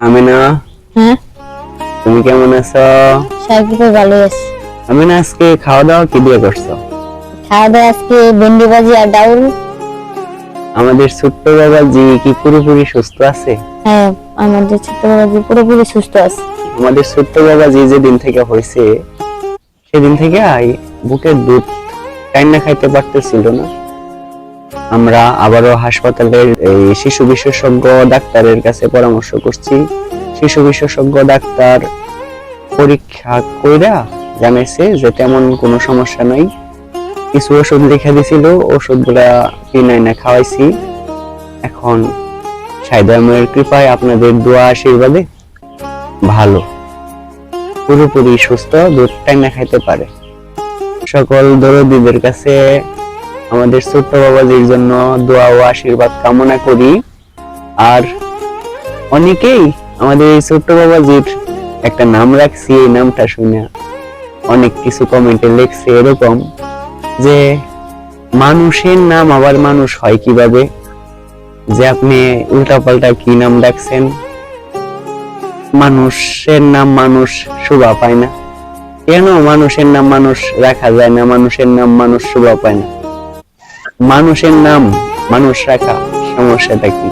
আমিনা। হ্যাঁ? তুমি কেমন আছো? ভালো আছে। আমিনা আজকে খাওয়া দাওয়া কি দিয়ে করছ? খাওয়া দাওয়া আজকে ভেন্ডি ভাজি আর ডাউল। আমাদের ছোট্ট বাবাজি কি পুরোপুরি সুস্থ আছে? হ্যাঁ আমাদের ছোট বাবাজি পুরোপুরি সুস্থ আছে। আমাদের ছোট্ট বাবাজি যেদিন থেকে হয়েছে সেদিন থেকে আই বুকের দুধ কান্না খাইতে পারতেছিল না। আমরা আবারও হাসপাতালের এই শিশু বিশেষজ্ঞ ডাক্তারের কাছে পরামর্শ করছি। শিশু বিশেষজ্ঞ ডাক্তার পরীক্ষা কইরা জানাইছে যে তেমন কোনো সমস্যা নাই। কিছু ওষুধ লিখে দিছিল, ওষুধগুলা না খাওয়াইছি। এখন সাইদামের কৃপায় আপনাদের দোয়া আশীর্বাদে ভালো, পুরোপুরি সুস্থ, দুধ টাইনা খাইতে পারে। সকল দরদিদের কাছে আমাদের ছোট্ট বাবাজির জন্য দোয়া ও আশীর্বাদ কামনা করি। আর অনেকেই আমাদের এই ছোট্ট বাবাজির একটা নাম রাখছি, এই নামটা শুনে অনেক কিছু কমেন্টে লিখছে এরকম যে, মানুষের নাম আবার মানুষ হয় কীভাবে? যে আপনি উল্টাপাল্টা কি নাম ডাকছেন মানুষের নাম মানুষ শোভা পায় না। কেন মানুষের নাম মানুষ রাখা যায় না? মানুষের নাম মানুষ শোভা পায় না? মানুষের নাম মানুষ রাখা সমস্যাটা কি?